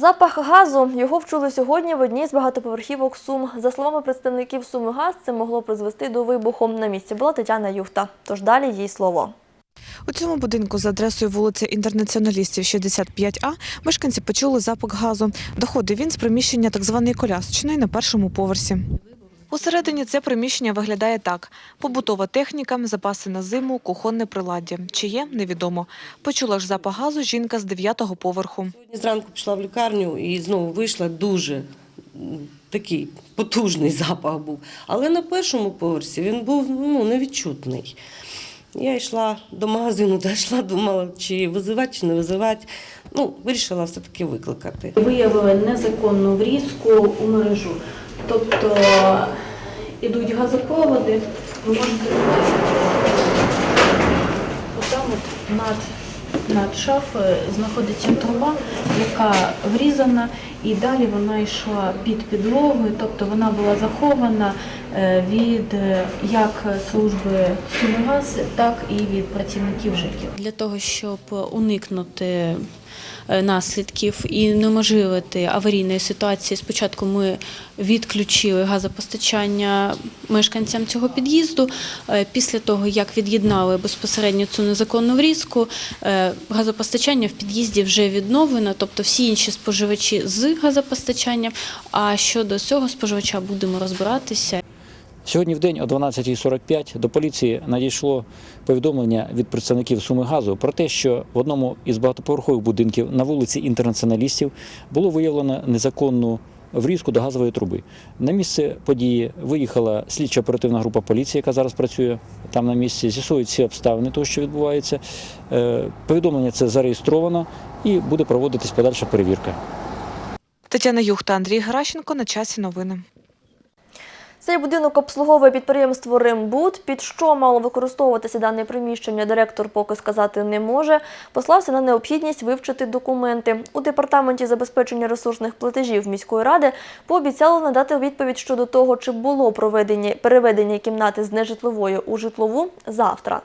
Запах газу його вчули сьогодні в одній з багатоповерхівок Сум. За словами представників Суми Газ, це могло призвести до вибуху. На місці була Тетяна Юхта. Тож далі їй слово. У цьому будинку за адресою вулиця Інтернаціоналістів 65А мешканці почули запах газу. Доходив він з приміщення так званої колясочної на першому поверсі. Усередині це приміщення виглядає так: побутова техніка, запаси на зиму, кухонне приладдя. Чи є, невідомо. Почула ж запах газу жінка з дев'ятого поверху. Сьогодні зранку пішла в лікарню і знову вийшла дуже такий потужний запах був. Але на першому поверсі він був ну, невідчутний. Я йшла до магазину, дійшла, думала, чи визивати, чи не визивати. Ну, вирішила все-таки викликати. Виявили незаконну врізку у мережу. Тобто йдуть газопроводи, ви можете отам от над, над шафою знаходиться труба, яка врізана, і далі вона йшла під підлогою, тобто вона була захована від е, як служби Сумигаз, так і від працівників ЖЕКів. Для того, щоб уникнути е, наслідків і неможливити аварійної ситуації. Спочатку ми відключили газопостачання мешканцям цього під'їзду. Е, Після того, як від'єднали безпосередньо цю незаконну врізку, е, газопостачання в під'їзді вже відновлено, тобто всі інші споживачі з газопостачанням. А щодо цього споживача будемо розбиратися. Сьогодні в день о 12.45 до поліції надійшло повідомлення від представників Сумигазу про те, що в одному із багатоповерхових будинків на вулиці інтернаціоналістів було виявлено незаконну врізку до газової труби. На місце події виїхала слідча оперативна група поліції, яка зараз працює там на місці, з'ясують всі обставини того, що відбувається. Е, Повідомлення це зареєстровано і буде проводитись подальша перевірка. Тетяна Юхта, Андрій Геращенко. На часі новини. Цей будинок обслуговує підприємство Римбуд. Під що мало використовуватися дане приміщення, директор поки сказати не може. Послався на необхідність вивчити документи. У департаменті забезпечення ресурсних платежів міської ради пообіцяли надати відповідь щодо того, чи було проведення переведення кімнати з нежитлової у житлову завтра.